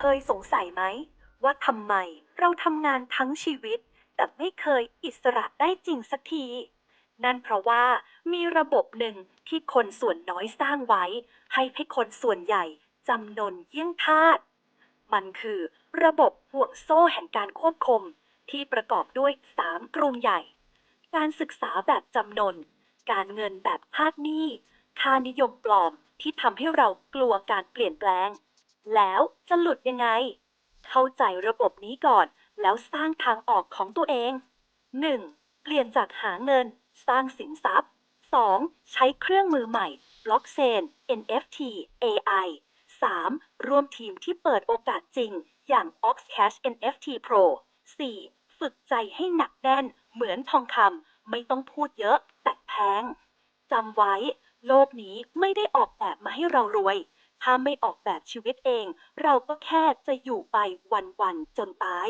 เคยสงสัยไหม ว่าทำไมเราทำงานทั้งชีวิต แต่ไม่เคยอิสระได้จริงสักที นั่นเพราะว่ามีระบบหนึ่งที่คนส่วนน้อยสร้างไว้ ให้ให้คนส่วนใหญ่จำนนเยี่ยงทาสมันคือระบบห่วงโซ่แห่งการควบคุมที่ประกอบด้วย 3 กลุ่มใหญ่ การศึกษาแบบจำนน การเงินแบบทาสหนี้ ค่านิยมปลอมที่ทำให้เรากลัวการเปลี่ยนแปลง แล้วจะหลุดยังไง เข้าใจระบบนี้ก่อน แล้วสร้างทางออกของตัวเอง 1. เปลี่ยนจากหาเงิน สร้างสินทรัพย์ 2. ใช้เครื่องมือใหม่ บล็อกเชน NFT AI 3. ร่วมทีมที่เปิดโอกาสจริง อย่าง Oxcash NFT Pro 4. ฝึกใจให้หนักแน่น เหมือนทองคำไม่ต้องพูดเยอะ แต่แพงจำไว้ โลกนี้ไม่ได้ออกแบบมาให้เรารวย ถ้าไม่ออกแบบชีวิตเอง เราก็แค่จะอยู่ไปวันๆจนตาย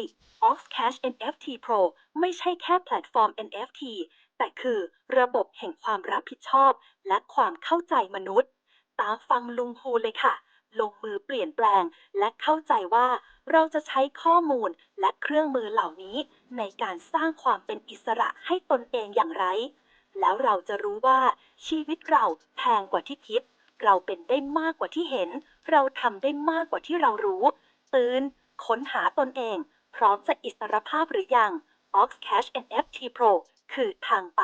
Oxcash NFT Pro ไม่ใช่แค่แพลตฟอร์ม NFT แต่คือระบบแห่งความรับผิดชอบ และความเข้าใจมนุษย์ ตามฟังลุงฮูเลยค่ะ ลงมือเปลี่ยนแปลง และเข้าใจว่าเราจะใช้ข้อมูลและเครื่องมือเหล่านี้ ในการสร้างความเป็นอิสระให้ตนเองอย่างไร แล้วเราจะรู้ว่าชีวิตเราแพงกว่าที่คิด เราเป็นได้มากกว่าที่เห็น เราทำได้มากกว่าที่เรารู้ ตื่น ค้นหาตนเอง พร้อมจะอิสรภาพหรือยัง Oxcash NFT Pro คือทางไป